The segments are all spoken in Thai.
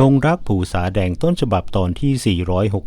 ดงรักผูสาแดงต้นฉบับตอนที่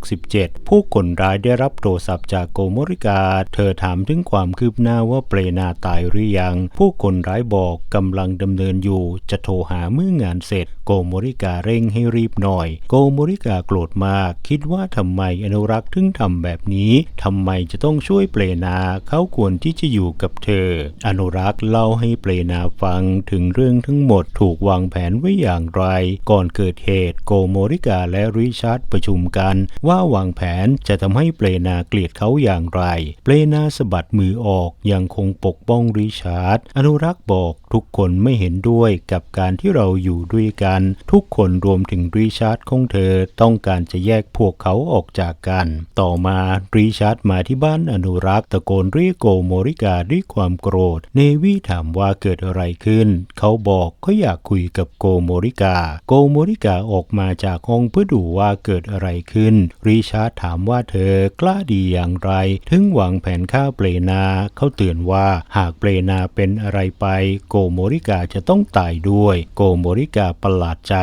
467 ผู้คนร้ายได้รับโทรศัพท์จากโกโมริกา เธอถามถึงความคืบหน้าว่าเปรนาตายหรือยัง ผู้คนร้ายบอกกำลังดำเนินอยู่ จะโทรหาเมื่องานเสร็จ โกโมริกาเร่งให้รีบหน่อย โกโมริกาโกรธมาก คิดว่าทำไมอนุรักษ์ถึงทำแบบนี้ทำไมจะต้องช่วยเปรนาเขาควรที่จะอยู่กับเธอ อนุรักษ์เล่าให้เปรนาฟังถึงเรื่องทั้งหมดถูกวางแผนไว้อย่างไร ก่อนเกิดเหตุโกโมริกาและริชาร์ดประชุมกัน ว่าวางแผนจะทำให้เปรนาเกลียดเขาอย่างไร เปรนาสะบัดมือออกยังคงปกป้องริชาร์ดอนุรักษ์บอกทุกคนไม่เห็นด้วยกับการที่เราอยู่ด้วยกัน ทุกคนรวมถึงริชาร์ดของเธอต้องการจะแยกพวกเขาออกจากกัน ต่อมาริชาร์ดมาที่บ้านอนุรักษ์ตะโกนเรียกโกโมริกาด้วยความโกรธ เนวี่ถามว่าเกิดอะไรขึ้น เขาบอกเขาอยากคุยกับโกโมริกา โกโมริกาออกมาจากห้องเพื่อดูว่าเกิดอะไรขึ้น ริชาร์ดถามว่าเธอกล้าดีอย่างไร ถึงวางแผนฆ่าเปรนาเขาเตือนว่าหากเปรนาเป็นอะไรไป โกโมริกาจะต้องตายด้วย โกโมริกาประหลาดใจ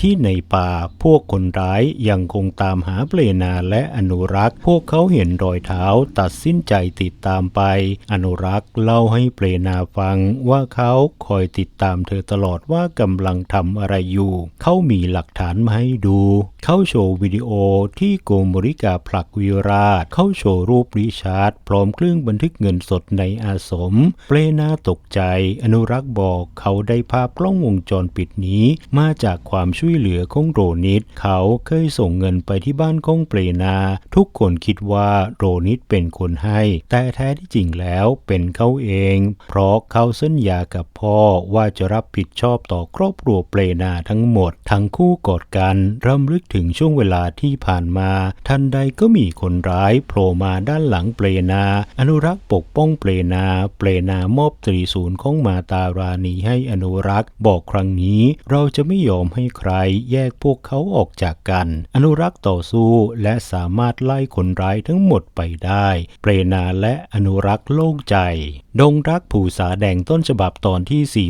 ที่ในป่าพวกคนร้ายยังคงตามหาเปรนาและอนุรักษ์ พวกเขาเห็นรอยเท้าตัดสินใจติดตามไป อนุรักษ์เล่าให้เปรนาฟังว่าเขาคอยติดตามเธอตลอดว่ากำลังทำอะไรอยู่ เขามีหลักฐานมาให้ดู เขาโชว์วิดีโอที่โกโมริกาผลักวิราช เขาโชว์รูปริชาร์ดพร้อมเครื่องบันทึกเงินสดในอาสม เปรนาตกใจ อนุรักษ์บอกเขาได้ภาพกล้องวงจรปิดนี้ มาจากความช่วยเหลือของโรนิด เขาเคยส่งเงินไปที่บ้านของเปรนาทุกคนคิดว่าโรนิดเป็นคนให้ แต่แท้ที่จริงแล้วเป็นเขาเอง เพราะเขาสัญญากับพ่อว่าจะรับผิดชอบต่อครอบครัวเปรนาทั้งหมด ทั้งคู่กอดกันรำลึกถึงช่วงเวลาที่ผ่านมา ทันใดก็มีคนร้ายโผล่มาด้านหลังเปรนา อนุรักษ์ปกป้องเปรนา เปรนามอบตรีศูนย์ของมาตาราณีให้อนุรักษ์ บอกครั้งนี้เราจะไม่ยอมให้ใครแยกพวกเขาออกจากกัน อนุรักษ์ต่อสู้และสามารถไล่คนร้ายทั้งหมดไปได้ เปรนาและอนุรักษ์โล่งใจ ดงรักผูสาแดงต้นฉบับตอนที่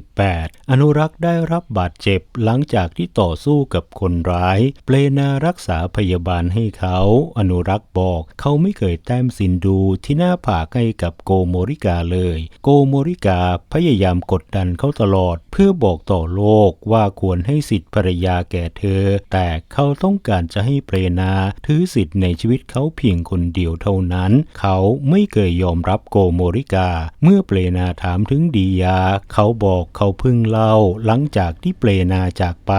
468 อนุรักษ์ได้รับบาดเจ็บหลังจากที่ต่อสู้กับคนร้าย เปรนารักษาพยาบาลให้เขา อนุรักษ์บอกเขาไม่เคยแต้มสินดูที่หน้าผากให้กับโกโมริกาเลย โกโมริกาพยายามกดดันเขาตลอด เพื่อบอกต่อโลกว่าควรให้สิทธิภรรยาแก่เธอ แต่เขาต้องการจะให้เปรนาถือสิทธิ์ในชีวิตเขาเพียงคนเดียวเท่านั้น เขาไม่เคยยอมรับโกโมริกา เมื่อเปรนาถามถึงดียา เขาบอกเขาเพิ่งเล่า หลังจากที่เปรนาจากไป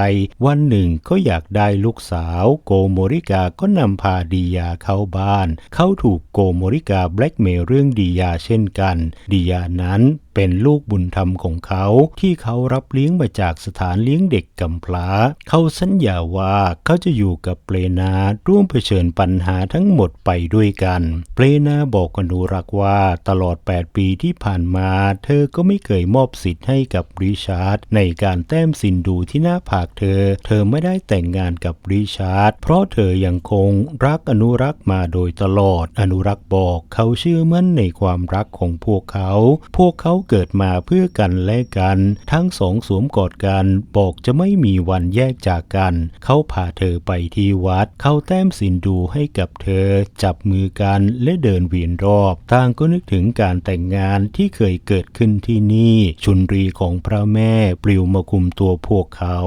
วันหนึ่งก็อยากได้ลูกสาว โกโมริกาก็นำพาดียาเข้าบ้าน เขาถูกโกโมริกาแบล็กเมลเรื่องดียาเช่นกัน ดียานั้นเป็นลูกบุญธรรมของเขาที่เขารับเลี้ยงมาจากสถานเลี้ยงเด็กกำพร้า เขาสัญญาว่าเขาจะอยู่กับเปรนาร่วมเผชิญปัญหาทั้งหมดไปด้วยกัน เปรนาบอกอนุรักษ์ว่าตลอด 8 ปีที่ผ่านมา เธอก็ไม่เคยมอบสิทธิ์ให้กับริชาร์ดในการแต้มสินดูที่หน้าผากเธอ เธอไม่ได้แต่งงานกับริชาร์ดเพราะเธอยังคงรักอนุรักษ์มาโดยตลอด อนุรักษ์บอกเขาเชื่อมั่นในความรักของพวกเขา พวกเขาเกิดมาเพื่อกันและกัน ทั้งสองสวมกอดกันบอกจะไม่มีวันแยกจากกัน เขาพาเธอไปที่วัด เขาแต้มสินดูให้กับเธอ จับมือกันและเดินเวียนรอบ ต่างก็นึกถึงการแต่งงานที่เคยเกิดขึ้นที่นี่ ชุนรีของพระแม่ปลิวมาคุมตัวพวกเขา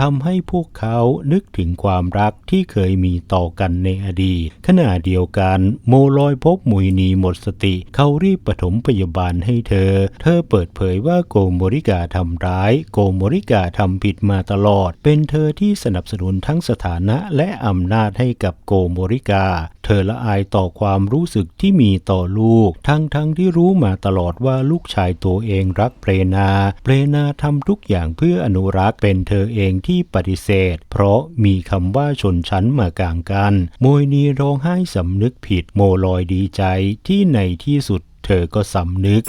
ทำให้พวกเขานึกถึงความรักที่เคยมีต่อกันในอดีตขณะเดียวกัน โมลอยพบมุยนีหมดสติ เขารีบปฐมพยาบาลให้เธอเธอเปิดเผยว่าโกโมริกาทำร้าย โกโมริกาทำผิดมาตลอด เป็นเธอที่สนับสนุนทั้งสถานะและอำนาจให้กับโกโมริกา เธอละอายต่อความรู้สึกที่มีต่อลูก ทั้งทั้งที่รู้มาตลอดว่าลูกชายตัวเองรักเปรนา เปรนาทำทุกอย่างเพื่ออนุรักษ์เป็นเธอเองที่ปฏิเสธ เพราะมีคำว่าชนชั้นมากลางกัน โมยนีร้องไห้สำนึกผิด โมลอยดีใจที่ในที่สุดเธอก็สำนึก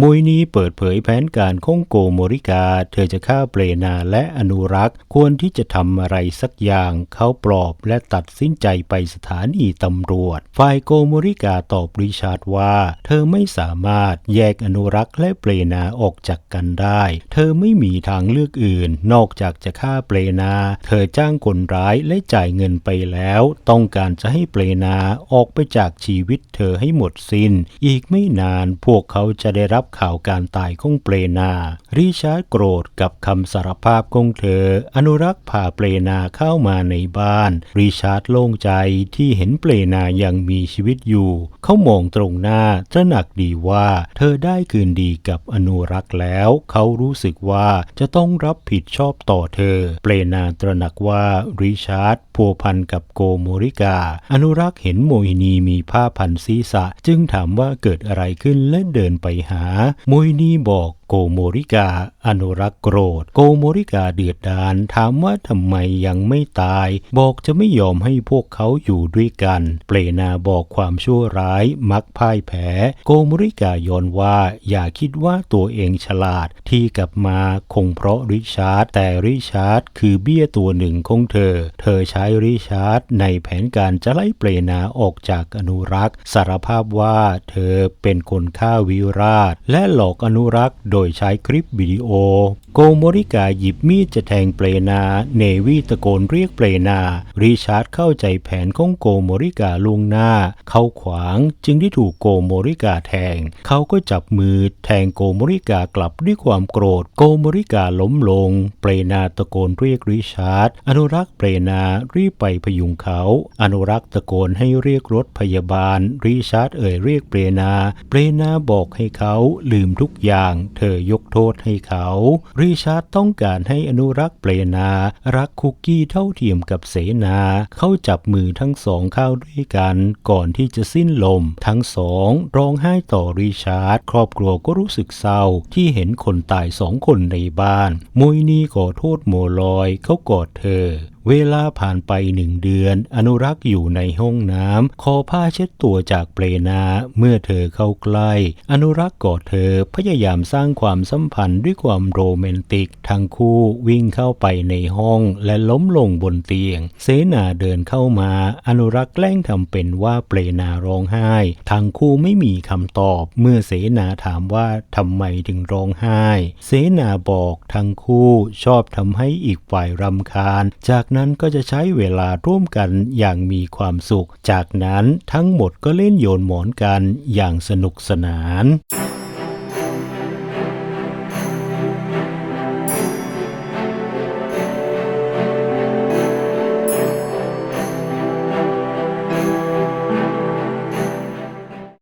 มวยนี้เปิดเผยแผนการของโกโมริกา เธอจะฆ่าเปรนาและอนุรักษ์ ควรที่จะทำอะไรสักอย่าง เขาปลอบและตัดสินใจไปสถานีตำรวจ ฝ่ายโกโมริกาตอบริชาร์ดว่า เธอไม่สามารถแยกอนุรักษ์และเปรนาออกจากกันได้ เธอไม่มีทางเลือกอื่น นอกจากจะฆ่าเปรนา เธอจ้างคนร้ายและจ่ายเงินไปแล้ว ต้องการจะให้เปรนาออกไปจากชีวิตเธอให้หมดสิน้น อีกไม่นานพวกเขาจะได้รับับข่าวการตายของเปรนา ริชาร์ดโกรธกับคำสารภาพของเธอ อนุรักษ์พาเปรนาเข้ามาในบ้าน ริชาร์ดโล่งใจที่เห็นเปรนายังมีชีวิตอยู่ เขามองตรงหน้าตระหนักดีว่าเธอได้คืนดีกับอนุรักษ์แล้ว เขารู้สึกว่าจะต้องรับผิดชอบต่อเธอ เปรนาตระหนักว่าริชาร์ดพัวพันกับโกโมริกา อนุรักษ์เห็นโมฮินีมีผ้าพันศีรษะ จึงถามว่าเกิดอะไรขึ้นและเดินไปหามุยนี่บอก โกโมริกาอนุรักษ์โกรธ โกโมริกาเดือดดานถามว่าทำไมยังไม่ตาย บอกจะไม่ยอมให้พวกเขาอยู่ด้วยกัน เปลนาบอกความชั่วร้ายมักพ่ายแพ้ โกโมริกาย้อนว่าอย่าคิดว่าตัวเองฉลาดที่กลับมาคงเพราะริชาร์ดแต่ริชาร์ดคือเบี้ยตัวหนึ่งของเธอ เธอใช้ริชาร์ดในแผนการจะไล่เปลนาออกจากอนุรักษ์ สารภาพว่าเธอเป็นคนฆ่าวิราช และหลอกอนุรักษ์โดยยใช้คลิปวิดีโอ โกโมริกาหยิบมีดจะแทงเปลนา เนวีตะโกนเรียกเปลนา ริชาร์ดเข้าใจแผนของโกโมริกาล่วงหน้า เข้าขวางจึงได้ถูกโกโมริกาแทง เขาก็จับมือแทงโกโมริกากลับด้วยความโกรธ โกโมริกาล้มลง เปลนาตะโกนเรียกริชาร์ด อนุรักษ์เปลนารีบไปพยุงเขา อนุรักษ์ตะโกนให้เรียกรถพยาบาล ริชาร์ดเอ่ยเรียกเปลนา เปลนาบอกให้เขาลืมทุกอย่าง เธอยกโทษให้เขาริชาร์ดต้องการให้อนุรักษ์เปลนา รักคุกกี้เท่าเทียมกับเสนา เขาจับมือทั้งสองเข้าด้วยกันก่อนที่จะสิ้นลม ทั้งสองร้องไห้ต่อริชาร์ดครอบครัวก็รู้สึกเศร้าที่เห็นคนตายสองคนในบ้านมวยนีขอโทษโมลอยเขากอดเธอเวลาผ่านไปหนึ่งเดือน อนุรักษ์อยู่ในห้องน้ำขอผ้าเช็ดตัวจากเปลนาเมื่อเธอเข้าใกล้ อนุรักษ์กอดเธอพยายามสร้างความสัมพันธ์ด้วยความโรแมนติก ทั้งคู่วิ่งเข้าไปในห้องและล้มลงบนเตียง เสนาเดินเข้ามา อนุรักษ์แกล้งทำเป็นว่าเปลนาร้องไห้ ทั้งคู่ไม่มีคำตอบเมื่อเสนาถามว่าทำไมถึงร้องไห้ เสนาบอกทั้งคู่ชอบทำให้อีกฝ่ายรำคาญจากนั้นก็จะใช้เวลาร่วมกันอย่างมีความสุข จากนั้นทั้งหมดก็เล่นโยนหมอนกันอย่างสนุกสนาน